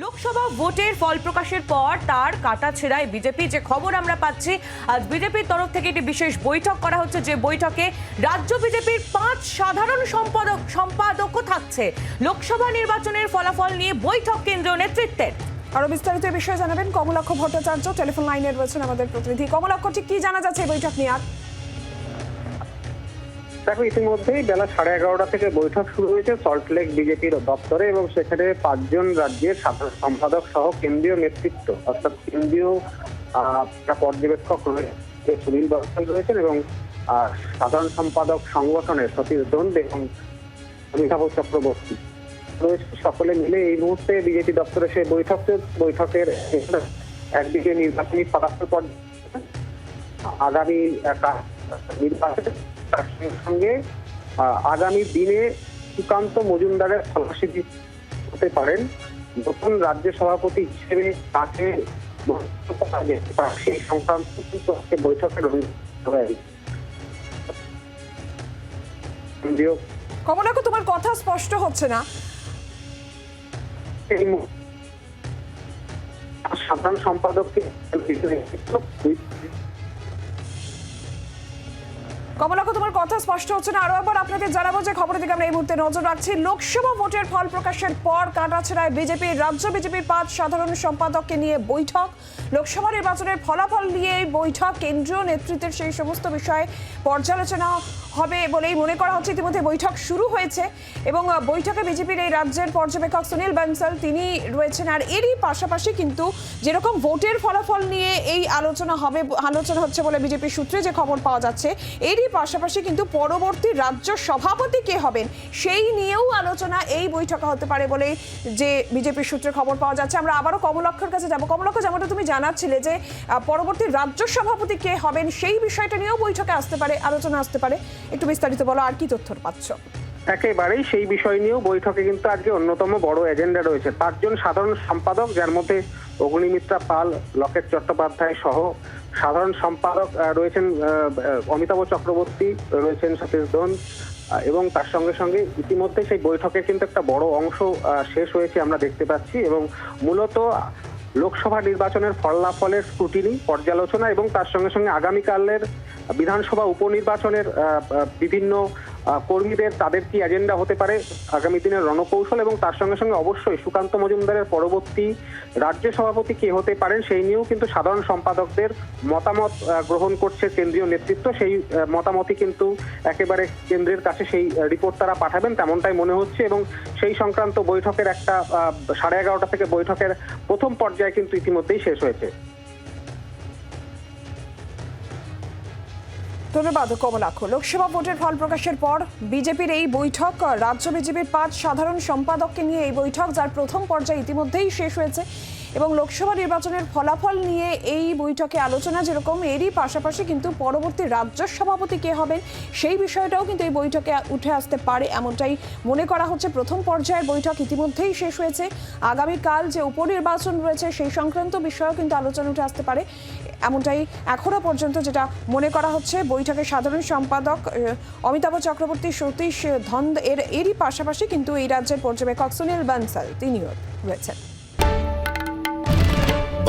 লোকসভা ভোটের ফল প্রকাশের পর তার কাটা ছেড়ায় বিজেপি। যে খবর আমরা পাচ্ছি, আজ বিজেপির তরফ থেকে একটি বিশেষ বৈঠক করা হচ্ছে। যে বৈঠকে রাজ্য বিজেপির পাঁচ সাধারণ সম্পাদক, সম্পাদকও থাকছে। লোকসভা নির্বাচনের ফলাফল নিয়ে বৈঠক কেন্দ্রীয় নেতৃত্বের। আরও বিস্তারিত বিষয়ে জানাবেন কমলাক্ষ ভট্টাচার্য। টেলিফোন লাইনে রয়েছেন আমাদের প্রতিনিধি। কমলাক্ষ, ঠিক কি জানা যাচ্ছে বৈঠক নিয়ে? আর দেখো ইতিমধ্যেই বেলা সাড়ে এগারোটা থেকে বৈঠক শুরু হয়েছে সল্টলেক বিজেপির দপ্তরে এবং সেখানে পাঁচজন রাজ্যের সাধারণ সম্পাদক সহ কেন্দ্রীয় নেতৃত্ব অর্থাৎ কেন্দ্রীয় পর্যবেক্ষক রয়েছে সুনীল বর্ষণ রয়েছেন এবং সাধারণ সম্পাদক সংগঠনের সতীশ দন্ড এবং অমিতাভ চক্রবর্তী রয়েছে। সকলে মিলে এই মুহূর্তে বিজেপি দপ্তরে সেই বৈঠক বৈঠকের একদিকে নির্বাচনী ফলাফল পর্যবেক্ষণ, আগামী নির্বাচন তার সঙ্গে আগামী দিনে সুকান্ত মজুমদারের ফলাফল হতে পারেন? নতুন রাজ্য সভাপতি হিসেবে তাকে সেই সংক্রান্ত কিন্তু আজকে কমলাক্ষ তোমার কথা স্পষ্ট হচ্ছে না। সাধারণ সম্পাদককে কমলাক্ষ, তোমার কথা স্পষ্ট হচ্ছে না। আরও একবার আপনাদের জানাব যে খবরের দিকে আমরা এই মুহূর্তে নজর রাখছি। লোকসভা ভোটের ফল প্রকাশের পর কাটাছেড়ায় বিজেপির রাজ্য বিজেপির পাঁচ সাধারণ সম্পাদককে নিয়ে বৈঠক। লোকসভা নির্বাচনের ফলাফল নিয়ে বৈঠক, কেন্দ্রীয় নেতৃত্বের সেই সমস্ত বিষয়ে পর্যালোচনা হবে বলেই মনে করা হচ্ছে। ইতিমধ্যে বৈঠক শুরু হয়েছে এবং বৈঠকে বিজেপির এই রাজ্যের পর্যবেক্ষক সুনীল বানসাল, তিনি রয়েছেন। আর এরই পাশাপাশি কিন্তু যেরকম ভোটের ফলাফল নিয়ে এই আলোচনা হবে, আলোচনা হচ্ছে বলে বিজেপির সূত্রে যে খবর পাওয়া যাচ্ছে, এরই পাশাপাশি কিন্তু পরবর্তী রাজ্য সভাপতি কে হবেন সেই নিয়েও আলোচনা এই বৈঠকে হতে পারে বলে যে বিজেপির সূত্রে খবর পাওয়া যাচ্ছে। আমরা আবারও কমলক্ষর কাছে যাব। কমলক্ষ যেমনটা তুমি জানাচ্ছিলে যে পরবর্তী রাজ্য সভাপতি কে হবেন সেই বিষয়টা নিয়েও বৈঠকে আসতে পারে, আলোচনা আসতে পারে। একটু বিস্তারিত বলো, আর কি তথ্য পাচ্ছ? একেবারেই সেই বিষয় নিয়েও বৈঠকে কিন্তু আজকে অন্যতম বড় এজেন্ডা রয়েছে। পাঁচজন সাধারণ সম্পাদক, যার মধ্যে অগ্নিমিত্রা পাল, লকেট চট্টোপাধ্যায় সহ সাধারণ সম্পাদক রয়েছেন অমিতাভ চক্রবর্তী, রয়েছেন সতীশ ধন এবং তার সঙ্গে সঙ্গে ইতিমধ্যে সেই বৈঠকের কিন্তু একটা বড় অংশ শেষ হয়েছে আমরা দেখতে পাচ্ছি। এবং মূলত লোকসভা নির্বাচনের ফলাফলের স্ক্রুটিনি পর্যালোচনা এবং তার সঙ্গে সঙ্গে আগামীকালের বিধানসভা উপনির্বাচনের বিভিন্ন কর্মীদের তাদের কি এজেন্ডা হতে পারে? আগামী দিনের রণকৌশল এবং তার সঙ্গে সঙ্গে অবশ্যই সুকান্ত মজুমদারের পরবর্তী রাজ্য সভাপতি কে হতে পারেন সেই নিয়েও কিন্তু সাধারণ সম্পাদকদের মতামত গ্রহণ করছে কেন্দ্রীয় নেতৃত্ব। সেই মতামতই কিন্তু একেবারে কেন্দ্রের কাছে সেই রিপোর্ট তারা পাঠাবেন তেমনটাই মনে হচ্ছে এবং সেই সংক্রান্ত বৈঠকের একটা সাড়ে এগারোটা থেকে বৈঠকের প্রথম পর্যায়ে কিন্তু ইতিমধ্যেই শেষ হয়েছে। ধন্যবাদ, কমলাক্ষ। লোকসভা ভোটের ফল প্রকাশের পর বিজেপির এই বৈঠক, রাজ্য বিজেপির পাঁচ সাধারণ সম্পাদককে নিয়ে এই বৈঠক, যার প্রথম পর্যায়ে ইতিমধ্যেই শেষ হয়েছে। এবং লোকসভা নির্বাচনের ফলাফল নিয়ে এই বৈঠকে আলোচনা যেরকম, এরই পাশাপাশি কিন্তু পরবর্তী রাজ্য সভাপতি কে হবেন সেই বিষয়টাও কিন্তু এই বৈঠকে উঠে আসতে পারে এমনটাই মনে করা হচ্ছে। প্রথম পর্যায়ের বৈঠক ইতিমধ্যেই শেষ হয়েছে। আগামীকাল যে উপনির্বাচন রয়েছে সেই সংক্রান্ত বিষয়েও কিন্তু আলোচনা উঠে আসতে পারে। এমনটাই এখনও পর্যন্ত যেটা মনে করা হচ্ছে। বৈঠকের সাধারণ সম্পাদক অমিতাভ চক্রবর্তী, সতীশ ধন্দ এর, এরই পাশাপাশি কিন্তু এই রাজ্যের পর্যবেক্ষক সুনীল বানসাল তিনিও রয়েছেন।